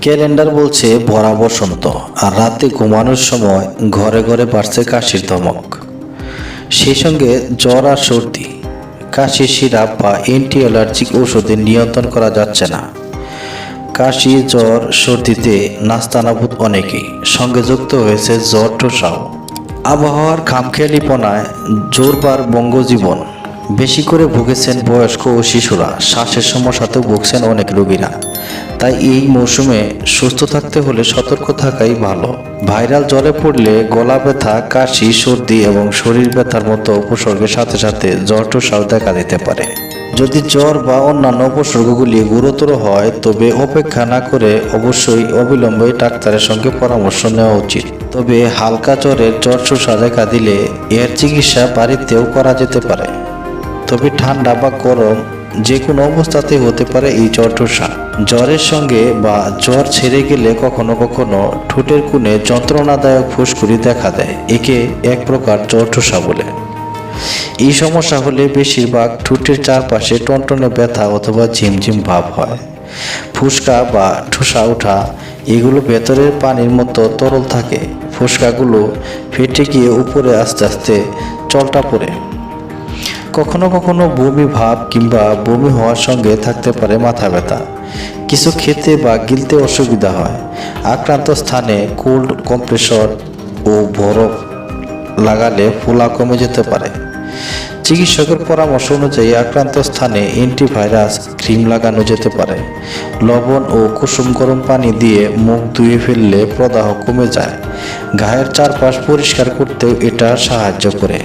Calendar বলছে ভরা বসন্ত আর রাতে ঘুমানোর সময় ঘরে ঘরে বাড়ছে কাশির ধমক। সেই সঙ্গে জ্বর আর সর্দি। কাশি সিরাপ বা অ্যান্টি অ্যালার্জিক ওষুধে নিয়ন্ত্রণ করা যাচ্ছে না। কাশি, জ্বর, সর্দিতে নাস্তানাবুদ অনেকেই। সঙ্গে যুক্ত হয়েছে জ্বর টোসাও আবহাওয়ার খামখেয়ালিপনায় জোরবার বঙ্গজীবন। বেশি করে ভুগেছেন বয়স্ক ও শিশুরা, শ্বাসের সমস্যাতেও ভুগছেন অনেক রোগীরা। তাই এই মৌসুমে সুস্থ থাকতে হলে সতর্ক থাকাই ভালো। ভাইরাল জ্বরে পড়লে গলা ব্যথা, কাশি, সর্দি এবং শরীর ব্যথার মতো উপসর্গের সাথে সাথে জ্বর টোসাও দেখা দিতে পারে। যদি জ্বর বা অন্যান্য উপসর্গগুলি গুরুতর হয়, তবে অপেক্ষা না করে অবশ্যই অবিলম্বে ডাক্তারের সঙ্গে পরামর্শ নেওয়া উচিত। তবে হালকা জ্বরের জ্বর শোষা দেখা দিলে এর চিকিৎসা বাড়িতেও করা যেতে পারে। তবে ঠান্ডা বা গরম যে কোনো অবস্থাতে হতে পারে এই জ্বর ঠোসা। জ্বরের সঙ্গে বা জ্বর ছেড়ে গেলে কখনো কখনো ঠোঁটের কোণে যন্ত্রণাদায়ক ফুসকুড়ি দেখা দেয়, একে এক প্রকার জ্বর ঠোসা বলে। এই সমস্যা হলে বেশিরভাগ ঠোঁটের চারপাশে টনটনে ব্যথা অথবা ঝিমঝিম ভাব হয়। ফুসকা বা ঠোসা ওঠা এগুলো ভেতরের পানির মতো তরল থাকে। ফুসকাগুলো ফেটে গিয়ে উপরে আস্তে আস্তে চলটা পড়ে। কখনো কখনো বমি ভাব কিংবা বমি হওয়ার সঙ্গে থাকতে পারে মাথা ব্যথা। কিছু খেতে বা গিলতে অসুবিধা হয়। আক্রান্ত স্থানে কোল্ড কম্প্রেসর ও বরফ লাগালে ফোলা কমে যেতে পারে। চিকিৎসকের পরামর্শ অনুযায়ী আক্রান্ত স্থানে অ্যান্টিভাইরাস ক্রিম লাগানো যেতে পারে। লবণ ও কুসুম গরম পানি দিয়ে মুখ ধুয়ে ফেললে প্রদাহ কমে যায়। গায়ের চারপাশ পরিষ্কার করতেও এটা সাহায্য করে।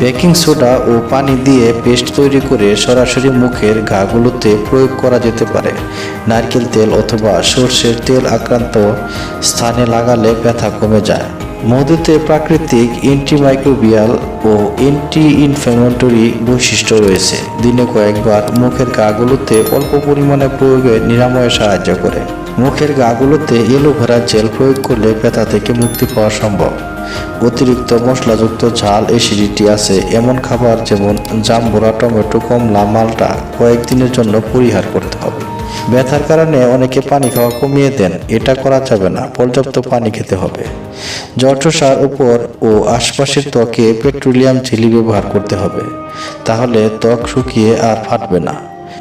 বেকিং সোডা ও পানি দিয়ে পেস্ট তৈরি করে সরাসরি মুখের ঘাগুলোতে প্রয়োগ করা যেতে পারে। নারকেল তেল অথবা সর্ষের তেল আক্রান্ত স্থানে লাগালে ব্যথা কমে যায়। মধুতে প্রাকৃতিক অ্যান্টিমাইক্রোবিয়াল ও অ্যান্টি ইনফ্ল্যামেটরি বৈশিষ্ট্য রয়েছে। দিনে কয়েকবার মুখের গাগুলোতে অল্প পরিমাণে প্রয়োগে নিরাময়ে সাহায্য করে। মুখের গাগুলোতে এলোভেরা জেল প্রয়োগ করলে ব্যথা থেকে মুক্তি পাওয়া সম্ভব। অতিরিক্ত মশলাযুক্ত ঝাল, অ্যাসিডিটি আছে এমন খাবার যেমন জাম্বুরা, টমেটো, কমলা, মালটা কয়েকদিনের জন্য পরিহার করতে হবে। ব্যথার কারণে অনেকে পানি খাওয়া কমিয়ে দেন। এটা করা যাবে না, পর্যাপ্ত পানি খেতে হবে। জঠসার উপর ও আশপাশের ত্বকে পেট্রোলিয়াম ঝিলি ব্যবহার করতে হবে। তাহলে ত্বক শুকিয়ে আর ফাটবে না।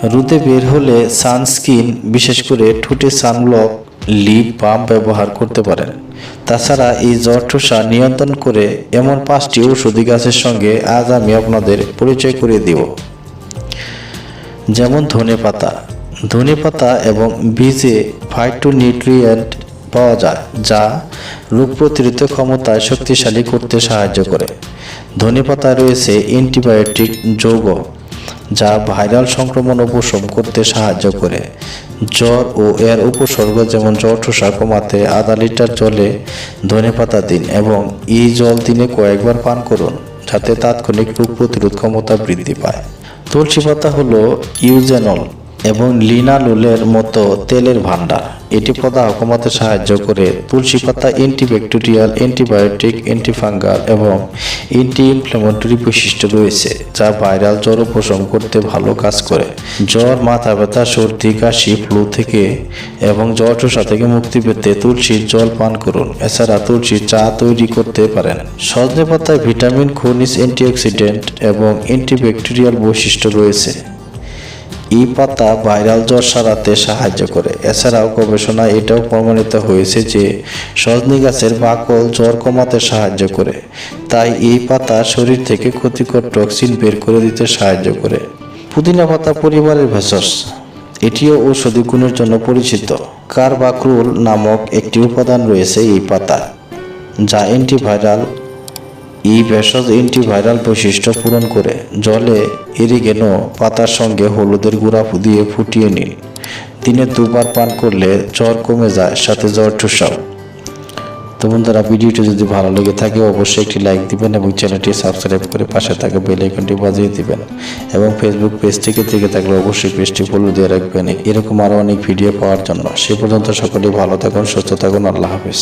রোদে বের হলে সানস্ক্রিন, বিশেষ করে ঠোঁটে সানব্লক লিপ, বাম ব্যবহার করতে পারেন। তাছাড়া এই জ্বর ঠোসা নিয়ন্ত্রণ করে এমন পাঁচটি ঔষধি গাছের সঙ্গে আজ আমি আপনাদের পরিচয় করে দিব। যেমন ধনে পাতা ধনে পাতা এবং বীজে ফাইটোনিউট্রিয়েন্ট পাওয়া যায়, যা রোগ প্রতিরোধ ক্ষমতায় শক্তিশালী করতে সাহায্য করে। ধনে পাতায় রয়েছে অ্যান্টিবায়োটিক যৌগ, যা ভাইরাল সংক্রমণ উপশম করতে সাহায্য করে। জ্বর ও এর উপসর্গ যেমন জ্বর, ঠোসা, কমাতে আধা লিটার জলে ধনে পাতা দিন এবং এই জল দিনে কয়েকবার পান করুন, যাতে তাৎক্ষণিক রোগ প্রতিরোধ ক্ষমতা বৃদ্ধি পায়। তুলসী পাতা হলো ইউজেনল এবং লিনালুলের মতো তেলের ভান্ডার এটি প্রদাহ কমাতে সাহায্য করে তুলসী পাতা, অ্যান্টিব্যাকটেরিয়াল, অ্যান্টিবায়োটিক, অ্যান্টিফাঙ্গাল এবং অ্যান্টি ইনফ্ল্যামেটরি বৈশিষ্ট্য রয়েছে, যা ভাইরাল জ্বর উপশম করতে ভালো কাজ করে। জ্বর, মাথা ব্যথা, সর্দি, কাশি, ফ্লু থেকে এবং জ্বর ঠোসা থেকে মুক্তি পেতে তুলসীর জল পান করুন। এছাড়া তুলসীর চা তৈরি করতে পারেন। সজনে পাতায় ভিটামিন, খনিজ, অ্যান্টিঅক্সিডেন্ট এবং অ্যান্টিব্যাকটেরিয়াল বৈশিষ্ট্য রয়েছে। এই পাতা ভাইরাল জ্বর সারাতে সাহায্য করে। এছাড়াও গবেষণায় এটাও প্রমাণিত হয়েছে যে সজনি গাছের বাকল জ্বর কমাতে সাহায্য করে। তাই এই পাতা শরীর থেকে ক্ষতিকর টক্সিন বের করে দিতে সাহায্য করে। পুদিনা পাতা পরিবারের ভেষজ। এটিও ঔষধি গুণের জন্য পরিচিত। কার্বাক্রুল নামক একটি উপাদান রয়েছে এই পাতা যা অ্যান্টিভাইরাল এই ভেষজ অ্যান্টিভাইরাল বৈশিষ্ট্য পূরণ করে। জলে এরিগেনো পাতার সঙ্গে হলুদের গুঁড়া দিয়ে ফুটিয়ে নিন। দিনে দুবার পান করলে জ্বর কমে যায়, সাথে জ্বর ঠুসাও তো বন্ধুরা, ভিডিওটি যদি ভালো লেগে থাকে, অবশ্যই একটি লাইক দিবেন এবং চ্যানেলটি সাবস্ক্রাইব করে পাশে থাকা বেল আইকনটি বাজিয়ে দিবেন। এবং ফেসবুক পেজ থেকে থেকে থাকলে অবশ্যই পেজটি ফলো দিয়ে রাখবেন। এরকম আরও অনেক ভিডিও পাওয়ার জন্য। সে পর্যন্ত সকলেই ভালো থাকুন, সুস্থ থাকুন, আল্লাহ হাফিজ।